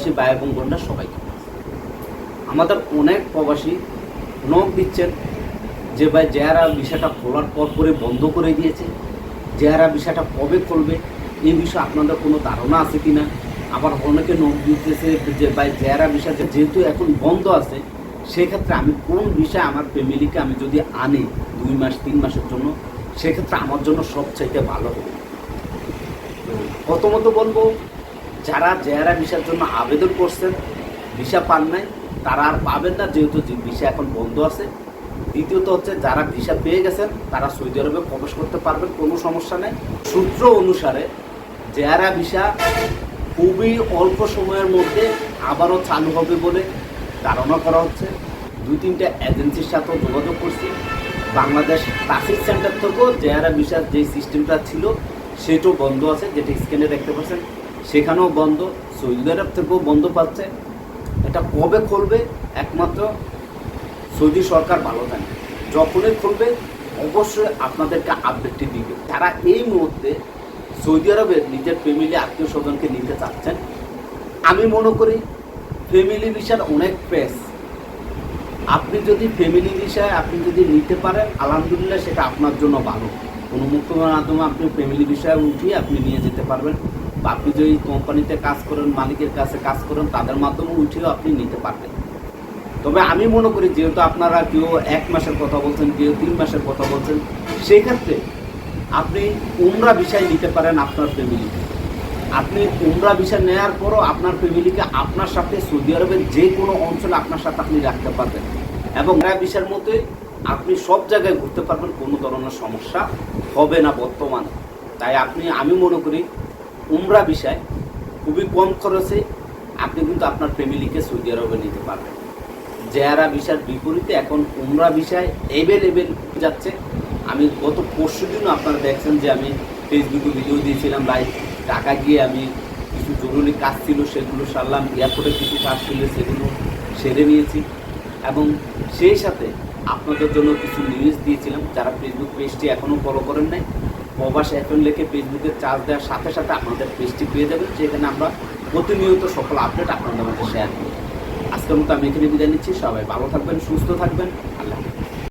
প্রবাসী ভাই এবং বোনরা সবাইকে। আমাদের অনেক প্রবাসী নখ দিচ্ছেন যে ভাই জেহারা বিষয়টা খোলার পর পরে বন্ধ করে দিয়েছে জেহারা বিষয়টা কবে খুলবে, এই বিষয়ে আপনাদের কোনো ধারণা আছে কি না আবার অনেকে নখ দিতেছে যে ভাই জেহারা বিষয়টা যেহেতু এখন বন্ধ আছে, সেক্ষেত্রে আমি কোন বিষয়ে আমার ফ্যামিলিকে আমি যদি আনি দুই মাস, তিন মাসের জন্য, সেক্ষেত্রে আমার জন্য সবচাইতে ভালো হবে। প্রথমত বলব যারা জেহারা ভিসার জন্য আবেদন করছেন, ভিসা পান নাই, তারা আর পাবেন না, যেহেতু ভিসা এখন বন্ধ আছে। দ্বিতীয়ত হচ্ছে, যারা ভিসা পেয়ে গেছেন, তারা সৌদি আরবে প্রবেশ করতে পারবেন, কোনো সমস্যা নেই। সূত্র অনুসারে জেহারা ভিসা খুবই অল্প সময়ের মধ্যে আবারও চালু হবে বলে ধারণা করা হচ্ছে। দুই তিনটা এজেন্সির সাথেও যোগাযোগ করছি। বাংলাদেশ ট্রাফিক সেন্টার থেকেও জেহারা ভিসার যে সিস্টেমটা ছিল, সেটাও বন্ধ আছে, যেটা স্ক্যানে দেখতে পাচ্ছেন। সেখানেও বন্ধ, সৌদি আরব থেকেও বন্ধ পাচ্ছে। এটা কবে খুলবে? একমাত্র সৌদি সরকার ভালো জানে। যখনই খুলবে, অবশ্যই আপনাদেরকে আপডেটটি দিবে। তারা এই মুহূর্তে সৌদি আরবের নিজের ফ্যামিলি আত্মীয় স্বজনকে নিতে চাচ্ছেন। আমি মনে করি ফ্যামিলি ভিসার অনেক প্রেস আপনি যদি ফ্যামিলি ভিসায় আপনি যদি নিতে পারেন, আলহামদুলিল্লাহ সেটা আপনার জন্য ভালো। কোনো মাধ্যমে আপনি ফ্যামিলি বিষয়ে উঠিয়ে আপনি নিয়ে যেতে পারবেন। আপনি যদি কোম্পানিতে কাজ করেন, মালিকের কাছে কাজ করেন, তাদের মাধ্যমে উঠেও আপনি নিতে পারবেন। তবে আমি মনে করি, যেহেতু আপনারা কেউ এক মাসের কথা বলছেন, কেউ তিন মাসের কথা বলছেন সেই ক্ষেত্রে আপনি উমরা বিষয় নিতে পারেন আপনার ফ্যামিলিকে আপনি উমরা বিষয় নেওয়ার পরও আপনার ফ্যামিলিকে আপনার সাথে সৌদি আরবের যে কোনো অঞ্চলে আপনার সাথে আপনি রাখতে পারবেন। এবং উমরা বিষয়ের মধ্যে আপনি সব জায়গায় ঘুরতে পারবেন, কোনো ধরনের সমস্যা হবে না বর্তমানে। তাই আপনি, আমি মনে করি উমরা বিষয় খুবই কম খরচে আপনি কিন্তু আপনার ফ্যামিলিকে সৌদি আরবে নিতে পারবেন। জেয়ারা ভিসার বিপরীতে এখন উমরা বিষয় এভেলেবেল যাচ্ছে। আমি গত পরশু দিনও আপনারা দেখছেন যে আমি ফেসবুকে ভিডিও দিয়েছিলাম লাইভ ঢাকা গিয়ে আমি কিছু জরুরি কাজ ছিল সেগুলো সারলাম এয়ারপোর্টে কিছু কাজ ছিল সেগুলো সেরে নিয়েছি। এবং সেই সাথে আপনাদের জন্য কিছু নিউজ দিয়েছিলাম, যারা ফেসবুক পেজটি এখনও ফলো করেন নাই প্রবাস এখন লেখে ফেসবুকে চার্জ দেওয়ার সাথে সাথে আপনাদের পেজটি পেয়ে যাবেন, যেখানে আমরা প্রতিনিয়ত সকল আপডেট আপনাদের মধ্যে শেয়ার করি আজকের মতো আমি এখানে বিদায় নিচ্ছি, সবাই ভালো থাকবেন, সুস্থ থাকবেন।